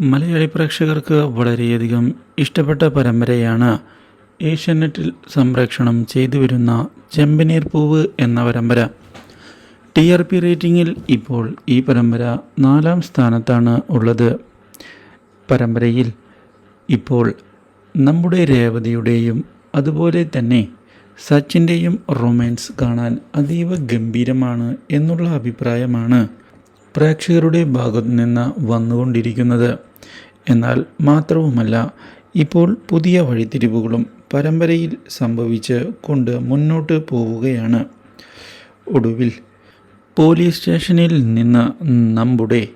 മലയാളി പ്രേക്ഷകർക്ക് വളരെയധികം ഇഷ്ടപ്പെട്ട പരമ്പരയാണ് ഏഷ്യാനെറ്റിൽ സംപ്രേക്ഷണം ചെയ്തു വരുന്ന ചെമ്പനീർ പൂവ് എന്ന പരമ്പര. ടി ആർ പി റേറ്റിംഗിൽ ഇപ്പോൾ ഈ പരമ്പര നാലാം സ്ഥാനത്താണ് ഉള്ളത്. പരമ്പരയിൽ ഇപ്പോൾ നമ്മുടെ രേവതിയുടെയും അതുപോലെ തന്നെ സച്ചിന്റെയും റൊമാൻസ് കാണാൻ അതീവ ഗംഭീരമാണ് എന്നുള്ള അഭിപ്രായമാണ് പ്രേക്ഷകരുടെ ഭാഗത്തു നിന്ന് വന്നുകൊണ്ടിരിക്കുന്നത്. എന്നാൽ മാത്രവുമല്ല ഇപ്പോൾ പുതിയ വഴിത്തിരിവുകളും പരമ്പരയിൽ സംഭവിച്ച് കൊണ്ട് മുന്നോട്ട് പോവുകയാണ്. ഒടുവിൽ പോലീസ് സ്റ്റേഷനിൽ നിന്ന് നമ്മുടെ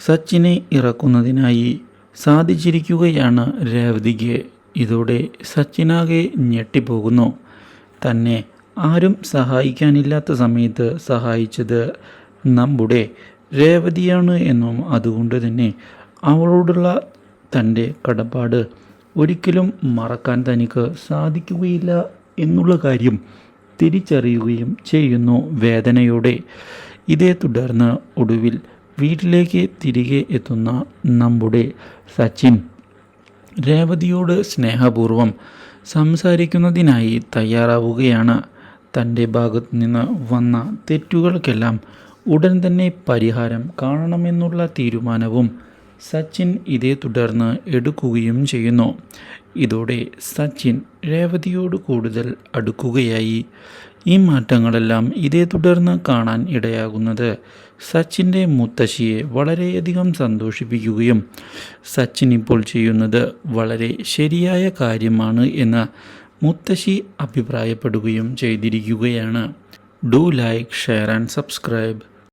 സച്ചിനെ ഇറക്കുന്നതിനായി സാധിച്ചിരിക്കുകയാണ് രേവതിക്ക്. ഇതോടെ സച്ചിനാകെ ഞെട്ടിപ്പോകുന്നു. തന്നെ ആരും സഹായിക്കാനില്ലാത്ത സമയത്ത് സഹായിച്ചത് നമ്മുടെ രേവതിയാണ് എന്നും അതുകൊണ്ട് തന്നെ അവളോടുള്ള തന്റെ കടപ്പാട് ഒരിക്കലും മറക്കാൻ തനിക്ക് സാധിക്കുകയില്ല എന്നുള്ള കാര്യം തിരിച്ചറിയുകയും ചെയ്യുന്നു വേദനയോടെ. ഇതേ തുടർന്ന് ഒടുവിൽ വീട്ടിലേക്ക് തിരികെ എത്തുന്ന നമ്മുടെ സച്ചിൻ രേവതിയോട് സ്നേഹപൂർവം സംസാരിക്കുന്നതിനായി തയ്യാറാവുകയാണ്. തന്റെ ഭാഗത്തു നിന്ന് വന്ന തെറ്റുകൾക്കെല്ലാം ഉടൻ തന്നെ പരിഹാരം കാണണമെന്നുള്ള തീരുമാനവും സച്ചിൻ ഇതേ തുടർന്ന് എടുക്കുകയും ചെയ്യുന്നു. ഇതോടെ സച്ചിൻ രേവതിയോട് കൂടുതൽ അടുക്കുകയായി. ഈ മാറ്റങ്ങളെല്ലാം ഇതേ തുടർന്ന് കാണാൻ ഇടയാകുന്നത് സച്ചിന്റെ മുത്തശ്ശിയെ വളരെയധികം സന്തോഷിപ്പിക്കുകയും സച്ചിൻ ഇപ്പോൾ ചെയ്യുന്നത് വളരെ ശരിയായ കാര്യമാണ് എന്ന് മുത്തശ്ശി അഭിപ്രായപ്പെടുകയും ചെയ്തിരിക്കുകയാണ്. Do like share and subscribe.